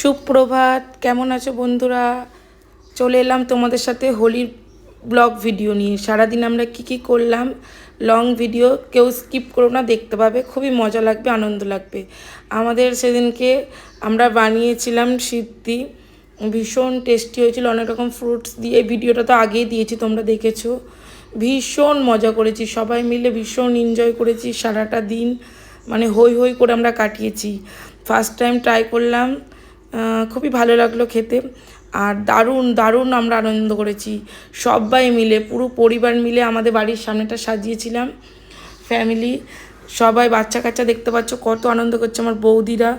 সুপ্রভাত, কেমন আছো বন্ধুরা? চলে এলাম তোমাদের সাথে হোলির ব্লগ ভিডিও নিয়ে। সারাদিন আমরা কি কি করলাম? লং ভিডিও কেউ স্কিপ করো না, দেখতে পাবে। খুবই মজা লাগবে, আনন্দ লাগবে। আমাদের সেদিনকে আমরা বানিয়েছিলাম সিদ্ধি। ভীষণ টেস্টি হয়েছিল, অনেক রকম ফ্রুটস দিয়ে। ভিডিওটা তো আগেই দিয়েছি, তোমরা দেখেছ। ভীষণ মজা করেছি, সবাই মিলে ভীষণ এনজয় করেছি সারাটা দিন। মানে হই হই করে আমরা কাটিয়েছি। ফার্স্ট টাইম ট্রাই করলাম খুবই ভালো লাগল খেতে। আর দারুণ দারুণ আমরা আনন্দ করেছি। সবাই মিলে, পুরো পরিবার মিলে আমাদের বাড়ির সামনেটা সাজিয়েছিলাম। ফ্যামিলি সবাই বাচ্চা কাচ্চা দেখতে পাচ্ছ, কত আনন্দ করছে আমার বৌদিরা।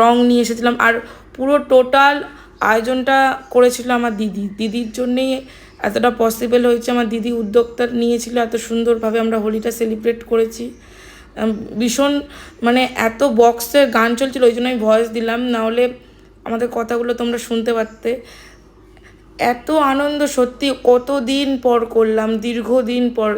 রং নিয়ে এসেছিলাম। আর পুরো টোটাল আয়োজনটা করেছিল আমার দিদি। দিদির জন্যেই এতটা পসিবল হয়েছে। আমার দিদি উদ্যোক্তা নিয়েছিল, এত সুন্দরভাবে আমরা হোলিটা সেলিব্রেট করেছি। ভীষণ মানে এত বক্সের গান চলছিল, ওই জন্য আমি ভয়েস দিলাম নাহলে আমাদের কথাগুলো তোমরা শুনতে পারতে। এত আনন্দ, সত্যি কতদিন পর করলাম, দীর্ঘদিন পর।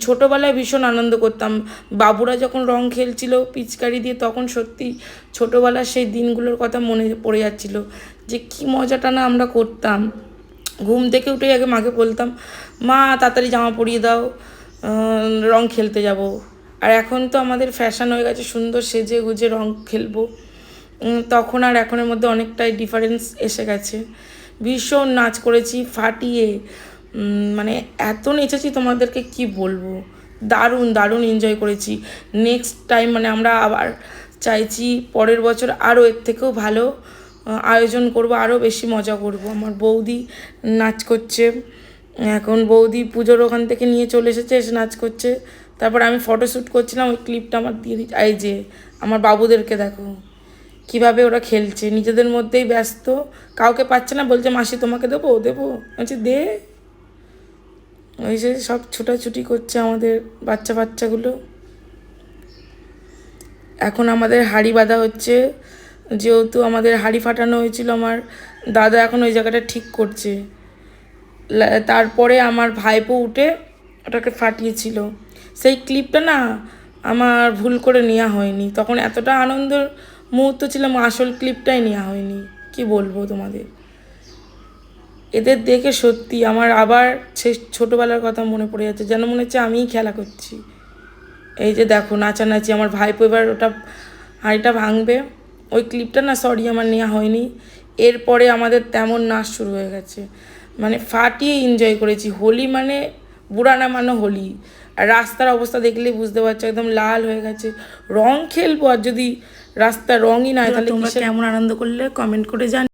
ছোটোবেলায় ভীষণ আনন্দ করতাম। বাবুরা যখন রং খেলছিল, পিচকারি দিয়ে, তখন সত্যি ছোটোবেলার সেই দিনগুলোর কথা মনে পড়ে যাচ্ছিল। যে কি মজাটা না আমরা করতাম। ঘুম থেকে উঠেই আগে মাকে বলতাম, মা, তাড়াতাড়ি জামা পরিয়ে দাও রং খেলতে যাব। আর এখন তো আমাদের ফ্যাশন হয়ে গেছে, সুন্দর সেজে গুজে রং খেলব। তখন আর এখনের মধ্যে অনেকটাই ডিফারেন্স এসে গেছে। ভীষণ নাচ করেছি, ফাটিয়ে। মানে এত নেচেছি তোমাদেরকে কি বলব? দারুণ দারুণ এনজয় করেছি। নেক্সট টাইম মানে আমরা আবার চাইছি পরের বছর আরও এর থেকেও ভালো আয়োজন করব, আরও বেশি মজা করব। আমার বৌদি নাচ করছে। এখন বৌদি পুজোর ওখান থেকে নিয়ে চলে এসেছে, এসে নাচ করছে। তারপর আমি ফটোশ্যুট করছিলাম, ওই ক্লিপটা আমার দিয়ে দিচ্ছি এই যে, আমার বাবুদেরকে দেখো, কীভাবে ওরা খেলছে। নিজেদের মধ্যেই ব্যস্ত, কাউকে পাচ্ছে না, বলছে, মাসি, তোমাকে দেবো? দেবো। বলছে, দে। ওই যে সব ছুটাছুটি করছে আমাদের বাচ্চা বাচ্চাগুলো। এখন আমাদের হাড়ি বাঁধা হচ্ছে। যেহেতু আমাদের হাড়ি ফাটানো হয়েছিল, আমার দাদা এখন ওই জায়গাটা ঠিক করছে। তারপরে আমার ভাইপো উঠে ওটাকে ফাটিয়েছিল। সেই ক্লিপটা না আমার ভুল করে নেওয়া হয়নি। তখন এতটা আনন্দের মুহূর্ত ছিলাম আসল ক্লিপটাই নেওয়া হয়নি। কি বলব তোমাদের? এদের দেখে সত্যি আমার আবার সেই ছোটোবেলার কথা মনে পড়ে যাচ্ছে, যেন মনে হচ্ছে আমিই খেলা করছি। এই যে দেখো, নাচানাচি, আমার ভাইপো এবার ওটা, হাঁড়িটা ভাঙবে। ওই ক্লিপটা না সরি আমার নেওয়া হয়নি। এরপরে আমাদের তেমন নাচ শুরু হয়ে গেছে। মানে ফাটিয়ে এনজয় করেছি। হোলি মানে বুড়া না মানে হোলি। রাস্তার অবস্থা দেখলেই বুঝতে পারছ একদম লাল হয়ে গেছে। রং খেলব আর যদি রাস্তা রঙই না তাহলে তোমরা কেমন আনন্দ করলে কমেন্ট করে জান